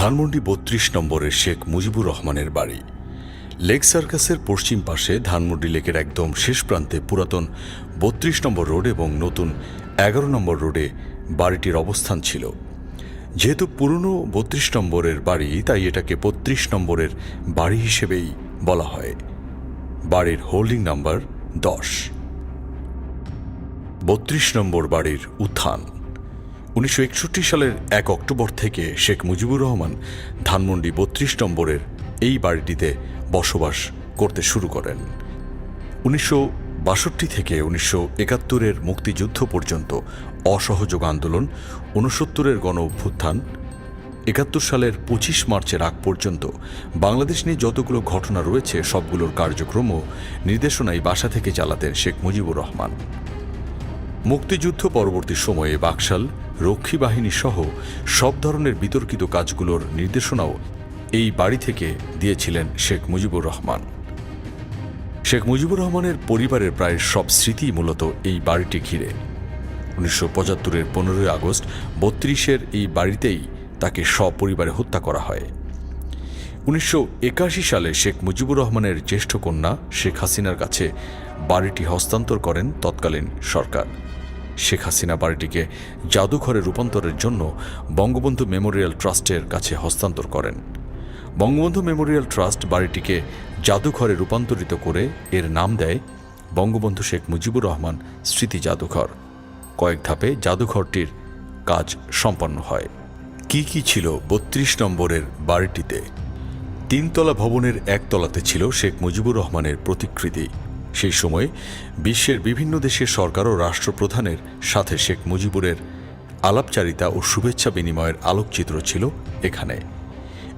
ধানমন্ডি বত্রিশ নম্বরের শেখ মুজিবুর রহমানের বাড়ি। লেক সার্কাসের পশ্চিম পাশে ধানমন্ডি লেকের একদম শেষ প্রান্তে পুরাতন বত্রিশ নম্বর রোড এবং নতুন এগারো নম্বর রোডে বাড়িটির অবস্থান ছিল। যেহেতু পুরনো বত্রিশ নম্বরের বাড়ি, তাই এটাকে বত্রিশ নম্বরের বাড়ি হিসেবেই বলা হয়। বাড়ির হোল্ডিং নাম্বার দশ। বত্রিশ নম্বর বাড়ির উত্থান। উনিশশো একষট্টি সালের এক অক্টোবর থেকে শেখ মুজিবুর রহমান ধানমন্ডি বত্রিশ নম্বরের এই বাড়িটিতে বসবাস করতে শুরু করেন। উনিশশো বাষট্টি থেকে উনিশশো একাত্তরের মুক্তিযুদ্ধ পর্যন্ত অসহযোগ আন্দোলন, ঊনসত্তরের গণ অভ্যুত্থান একাত্তর সালের পঁচিশ মার্চের আগ পর্যন্ত বাংলাদেশ নিয়ে যতগুলো ঘটনা রয়েছে, সবগুলোর কার্যক্রম ও নির্দেশনাই বাসা থেকে চালাতেন শেখ মুজিবুর রহমান। মুক্তিযুদ্ধ পরবর্তী সময়ে বাকশাল, রক্ষী বাহিনী সহ সব ধরনের বিতর্কিত কাজগুলোর নির্দেশনাও এই বাড়ি থেকে দিয়েছিলেন শেখ মুজিবুর রহমান। শেখ মুজিবুর রহমানের পরিবারের প্রায় সব স্মৃতি মূলত এই বাড়িটি ঘিরে। উনিশশো পঁচাত্তরের পনেরোই আগস্ট বত্রিশের এই বাড়িতেই তাকে সপরিবারে হত্যা করা হয়। উনিশশো একাশি সালে শেখ মুজিবুর রহমানের জ্যেষ্ঠ কন্যা শেখ হাসিনার কাছে বাড়িটি হস্তান্তর করেন তৎকালীন সরকার। শেখ হাসিনা বাড়িটিকে জাদুঘরে রূপান্তরের জন্য বঙ্গবন্ধু মেমোরিয়াল ট্রাস্টের কাছে হস্তান্তর করেন। বঙ্গবন্ধু মেমোরিয়াল ট্রাস্ট বাড়িটিকে জাদুঘরে রূপান্তরিত করে এর নাম দেয় বঙ্গবন্ধু শেখ মুজিবুর রহমান স্মৃতি জাদুঘর। কয়েক ধাপে জাদুঘরটির কাজ সম্পন্ন হয়। কি কি ছিল বত্রিশ নম্বরের বাড়িটিতে? তিনতলা ভবনের একতলাতে ছিল শেখ মুজিবুর রহমানের প্রতিকৃতি। সেই সময় বিশ্বের বিভিন্ন দেশের সরকার ও রাষ্ট্রপ্রধানের সাথে শেখ মুজিবুরের আলাপচারিতা ও শুভেচ্ছা বিনিময়ের আলোকচিত্র ছিল এখানে।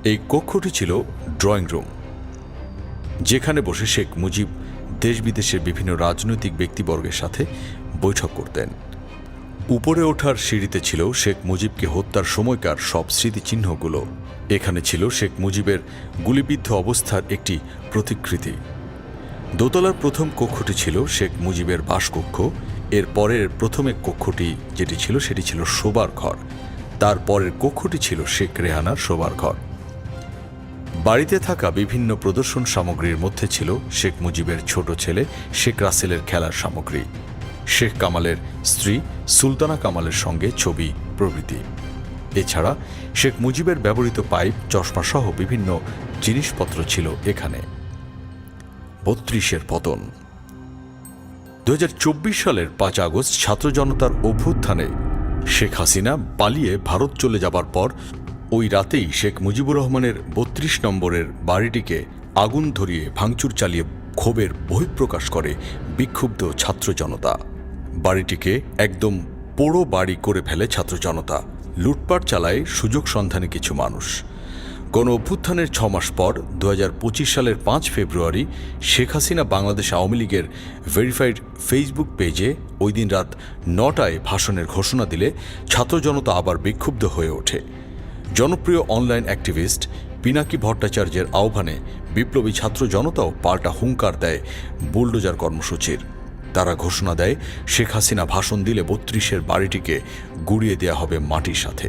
এই কক্ষটি ছিল ড্রয়িং রুম, যেখানে বসে শেখ মুজিব দেশ বিদেশের বিভিন্ন রাজনৈতিক ব্যক্তিবর্গের সাথে বৈঠক করতেন। উপরে ওঠার সিঁড়িতে ছিল শেখ মুজিবকে হত্যার সময়কার সব স্মৃতিচিহ্নগুলো। এখানে ছিল শেখ মুজিবের গুলিবিদ্ধ অবস্থার একটি প্রতিকৃতি। দোতলার প্রথম কক্ষটি ছিল শেখ মুজিবের বাসকক্ষ। এর পরের প্রথম কক্ষটি যেটি ছিল, সেটি ছিল শোবার ঘর। তার পরের কক্ষটি ছিল শেখ রেহানার শোবার ঘর। বাড়িতে থাকা বিভিন্ন প্রদর্শন সামগ্রীর মধ্যে ছিল শেখ মুজিবের ছোট ছেলে শেখ রাসেলের খেলার সামগ্রী, শেখ কামালের স্ত্রী সুলতানা কামালের সঙ্গে ছবি প্রভৃতি। এছাড়া শেখ মুজিবের ব্যবহৃত পাইপ, চশমাসহ বিভিন্ন জিনিসপত্র ছিল এখানে। বত্রিশের পতন। দু হাজার চব্বিশ সালের পাঁচ আগস্ট ছাত্র জনতার অভ্যুত্থানে শেখ হাসিনা পালিয়ে ভারত চলে যাবার পর ওই রাতেই শেখ মুজিবুর রহমানের বত্রিশ নম্বরের বাড়িটিকে আগুন ধরিয়ে ভাঙচুর চালিয়ে ক্ষোভের বহিঃপ্রকাশ করে বিক্ষুব্ধ ছাত্র জনতা। বাড়িটিকে একদম পোড়ো বাড়ি করে ফেলে ছাত্র জনতা। লুটপাট চালায় সুযোগ সন্ধানে কিছু মানুষ। গণ অভ্যুত্থানের ছ মাস পর দু হাজার পঁচিশ সালের পাঁচ ফেব্রুয়ারি শেখ হাসিনা বাংলাদেশ আওয়ামী লীগের ভেরিফাইড ফেসবুক পেজে ওই দিন রাত নটায় ভাষণের ঘোষণা দিলে ছাত্র জনতা আবার বিক্ষুব্ধ হয়ে ওঠে। জনপ্রিয় অনলাইন অ্যাক্টিভিস্ট পিনাকি ভট্টাচার্যের আহ্বানে বিপ্লবী ছাত্র জনতাও পাল্টা হুঙ্কার দেয় বুলডোজার কর্মসূচির। তারা ঘোষণা দেয়, শেখ হাসিনা ভাষণ দিলে বত্রিশের বাড়িটিকে গুড়িয়ে দেয়া হবে মাটির সাথে।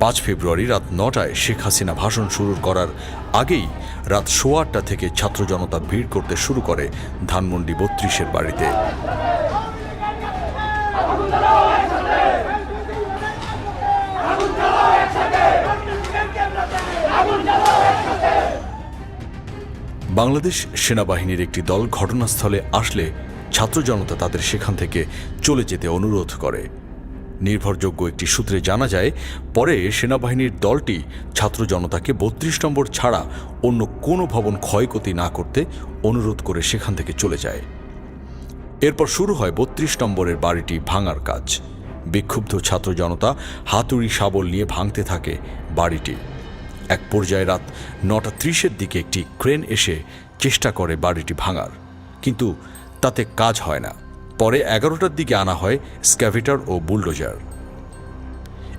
পাঁচ ফেব্রুয়ারি রাত নটায় শেখ হাসিনা ভাষণ শুরু করার আগেই রাত সোয়া আটটা থেকে ছাত্র জনতা ভিড় করতে শুরু করে ধানমন্ডি বত্রিশের বাড়িতে। বাংলাদেশ সেনাবাহিনীর একটি দল ঘটনাস্থলে আসলে ছাত্র জনতা তাদের সেখান থেকে চলে যেতে অনুরোধ করে। নির্ভরযোগ্য একটি সূত্রে জানা যায়, পরে সেনাবাহিনীর দলটি ছাত্র জনতাকে বত্রিশ নম্বর ছাড়া অন্য কোনো ভবন ক্ষয়ক্ষতি না করতে অনুরোধ করে সেখান থেকে চলে যায়। এরপর শুরু হয় বত্রিশ নম্বরের বাড়িটি ভাঙার কাজ। বিক্ষুব্ধ ছাত্র জনতা হাতুড়ি শাবল নিয়ে ভাঙতে থাকে বাড়িটি। এক পর্যায়ে রাত নটা ত্রিশের দিকে একটি ক্রেন এসে চেষ্টা করে বাড়িটি ভাঙার, কিন্তু তাতে কাজ হয় না। পরে এগারোটার দিকে আনা হয় স্ক্যাভিটার ও বুলডোজার।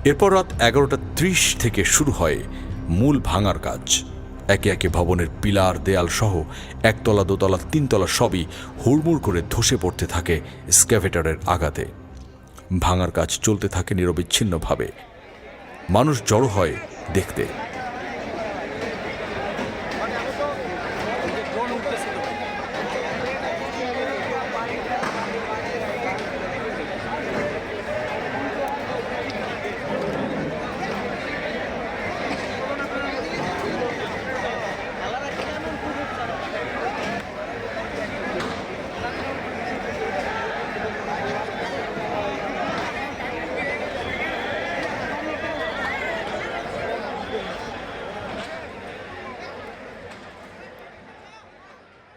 এরপর রাত এগারোটা ত্রিশ থেকে শুরু হয় মূল ভাঙার কাজ। একে একে ভবনের পিলার, দেয়াল সহ একতলা, দোতলা, তিনতলা সবই হুড়মুড় করে ধসে পড়তে থাকে স্ক্যাভেটারের আঘাতে। ভাঙার কাজ চলতে থাকে নিরবিচ্ছিন্নভাবে। মানুষ জড়ো হয় দেখতে।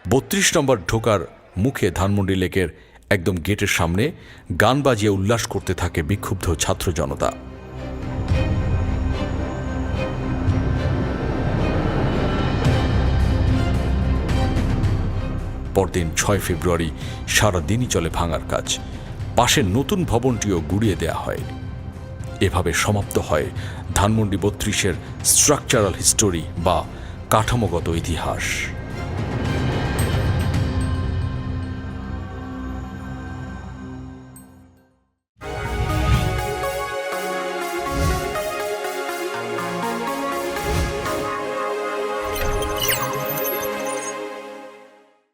বত্রিশ নম্বর ঢোকার মুখে ধানমন্ডি লেকের একদম গেটের সামনে গান বাজিয়ে উল্লাস করতে থাকে বিক্ষুব্ধ ছাত্র জনতা। পরদিন ছয় ফেব্রুয়ারি সারা দিনই চলে ভাঙার কাজ। পাশের নতুন ভবনটিও গুড়িয়ে দেয়া হয়। এভাবে সমাপ্ত হয় ধানমন্ডি বত্রিশের স্ট্রাকচারাল হিস্টোরি বা কাঠামোগত ইতিহাস।